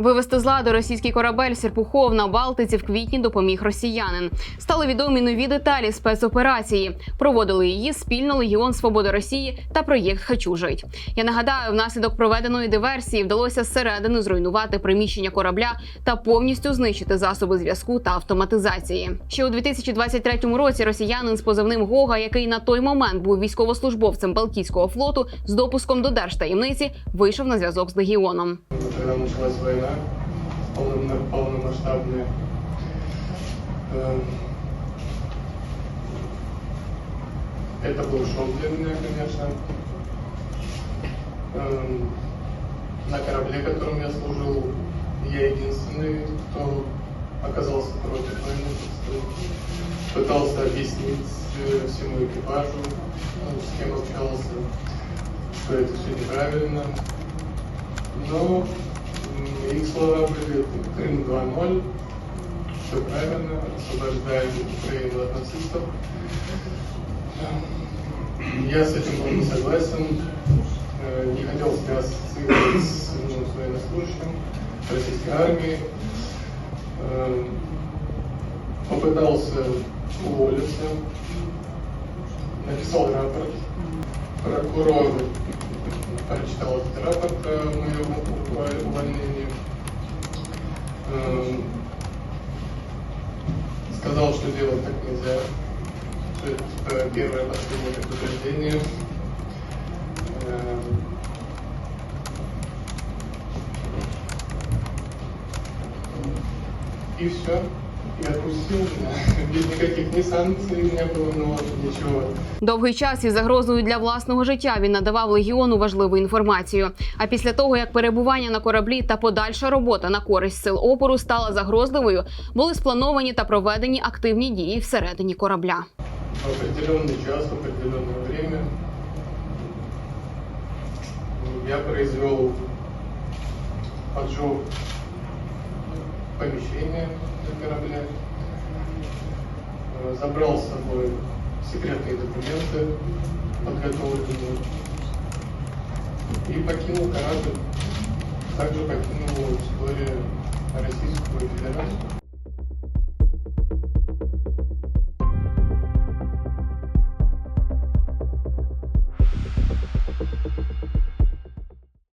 Вивести з ладу російський корабель Серпухов на Балтиці в квітні допоміг росіянин. Стали відомі нові деталі спецоперації. Проводили її спільно Легіон Свободи Росії та проєкт Хочу жить. Я нагадаю, внаслідок проведеної диверсії вдалося зсередини зруйнувати приміщення корабля та повністю знищити засоби зв'язку та автоматизації. Ще у 2023 році росіянин з позивним Гога, який на той момент був військовослужбовцем Балтійського флоту з допуском до держтаємниці, вийшов на зв'язок з легіоном. Полном- полномасштабная, э, это был шок для меня, конечно. Эм, На корабле, которым я служил, я единственный, кто оказался против войны. Пытался объяснить э, всему экипажу, ну, с кем общался, что это все неправильно. Но их слова были Крым 2.0, все правильно, освобождаем Украину от нацистов. Я с этим не согласен, э, не хотел связывать с ну, военнослужащим российской армии. Э, Попытался уволиться, написал рапорт. Прокурор прочитал этот рапорт о моем ув- увольнении. Эм, Сказал, что делать так нельзя. Это первое последнее предупреждение. Эм, И все. И отпустил. Без никаких ни санкций не было, ну, ничего. Довгий час із загрозою для власного життя він надавав легіону важливу інформацію. А після того, як перебування на кораблі та подальша робота на користь сил опору стала загрозливою, були сплановані та проведені активні дії всередині корабля. в определенный час, в определенное время я произвел поджог помещения на корабле, э, забрал с собой секретные документы, подготовленные, и покинул корабль. Также покинул территорию Российскую Федерацию.